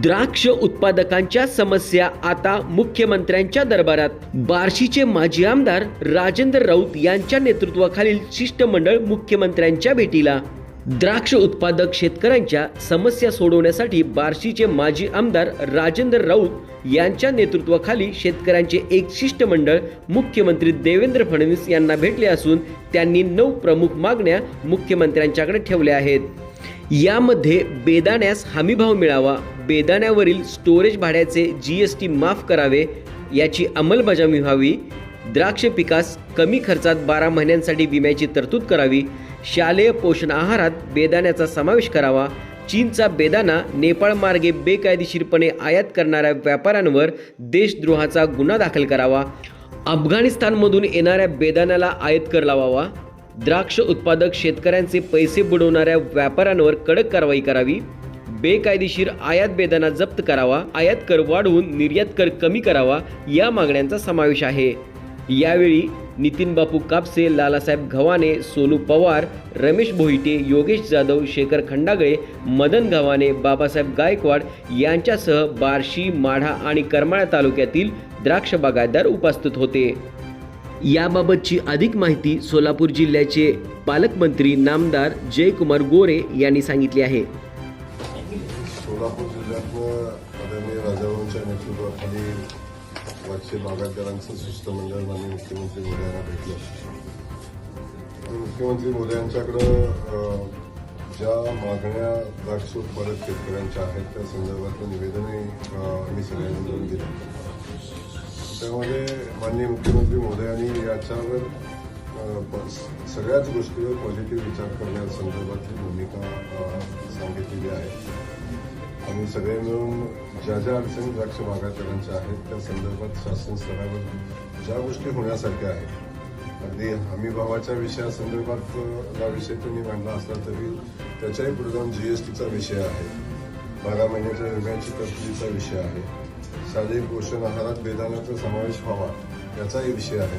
द्राक्ष उत्पादकांच्या समस्या आता मुख्यमंत्र्यांच्या दरबारात. बार्शीचे माजी आमदार राजेंद्र राऊत यांच्या नेतृत्वाखालील शिष्टमंडळ मुख्यमंत्र्यांच्या भेटीला. द्राक्ष उत्पादक शेतकऱ्यांच्या समस्या सोडवण्यासाठी बार्शीचे माजी आमदार राजेंद्र राऊत यांच्या नेतृत्वाखाली शेतकऱ्यांचे एक शिष्टमंडळ मुख्यमंत्री देवेंद्र फडणवीस यांना भेटले असून त्यांनी नऊ प्रमुख मागण्या मुख्यमंत्र्यांच्याकडे ठेवल्या आहेत. यामध्ये बेदाण्यास हमीभाव मिळावा बेदाण्यावरील स्टोरेज भाड्याचे जी एस टी माफ करावे याची अंमलबजावणी व्हावी. द्राक्ष पिकास कमी खर्चात बारा महिन्यांसाठी विम्याची तरतूद करावी. शालेय पोषण आहारात बेदाण्याचा समावेश करावा. चीनचा बेदाना नेपाळ मार्गे बेकायदेशीरपणे आयात करणाऱ्या व्यापाऱ्यांवर देशद्रोहाचा गुन्हा दाखल करावा. अफगाणिस्तानमधून येणाऱ्या बेदाण्याला आयात कर लावावा. द्राक्ष उत्पादक शेतकऱ्यांचे पैसे बुडवणाऱ्या व्यापाऱ्यांवर कडक कारवाई करावी. बेकायदेशीर आयात बेदाना जप्त करावा आयात कर वाढवून निर्यात कर कमी करावा या मागण्यांचा समावेश आहे. यावेळी नितीन बापू कापसे लालासाहेब घवाने सोनू पवार रमेश भोईटे योगेश जाधव शेखर खंडागळे मदन घवाने बाबासाहेब गायकवाड यांच्यासह बार्शी माढा आणि करमाळा तालुक्यातील द्राक्ष बागायतदार उपस्थित होते. याबाबतची अधिक माहिती सोलापूर जिल्ह्याचे पालकमंत्री नामदार जयकुमार गोरे यांनी सांगितली आहे. सोलापूर जिल्ह्यातनं आदरणीय राजाभाऊंच्या नेतृत्वाखाली वाटचे बागायतदारांचं शिष्टमंडळ माननीय मुख्यमंत्री मोदयांना भेटलं. मुख्यमंत्री मोदयांच्याकडं यांच्याकडं ज्या मागण्या द्राक्ष उत्पादक शेतकऱ्यांच्या आहेत त्या संदर्भातलं निवेदनही आम्ही सगळ्यांनी मिळून दिलं. त्यामध्ये माननीय मुख्यमंत्री मोदयांनी याच्यावर सगळ्याच गोष्टीवर पॉझिटिव्ह विचार करण्यासंदर्भातली भूमिका सांगितलेली आहे. आम्ही सगळे मिळून ज्या ज्या अडचणी द्राक्ष बागायतदारांच्या आहेत त्या संदर्भात शासन स्तरावर ज्या गोष्टी होण्यासारख्या आहेत अगदी हमी भावाच्या विषयासंदर्भात हा विषय तुम्ही मांडला असला तरी त्याच्याही पुढे जाऊन टीचा विषय आहे. बारा महिन्याच्या विम्याची तरतुदीचा विषय आहे. शालेय पोषण आहारात बेदानाचा समावेश व्हावा याचाही विषय आहे.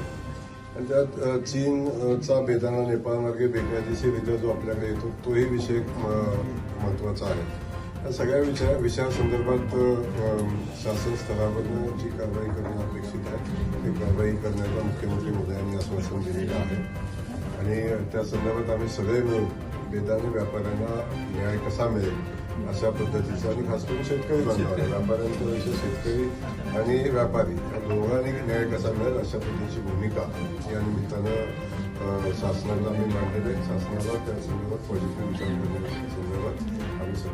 आणि त्यात चीनचा बेदाना नेपाळमार्गे बेकायदेशीरित्या जो आपल्याकडे येतो तोही विषय महत्त्वाचा आहे. या सगळ्या विषया विषयासंदर्भात शासन स्तरावरनं जी कारवाई करणे अपेक्षित आहे ती कारवाई करण्याला मुख्यमंत्री मोदयांनी आश्वासन दिलेलं आहे. आणि त्या संदर्भात आम्ही सगळे मिळून बेदाने व्यापाऱ्यांना न्याय कसा मिळेल अशा पद्धतीचा आणि खास करून शेतकरी बांधवाला व्यापाऱ्यांच्या विषय शेतकरी आणि व्यापारी या दोघांनी न्याय कसा मिळेल अशा पद्धतीची भूमिका या निमित्तानं शासनाला आम्ही मांडलेली आहे. शासनाला त्या संदर्भात पॉझिटिव्ह विचार करण्याच्या संदर्भात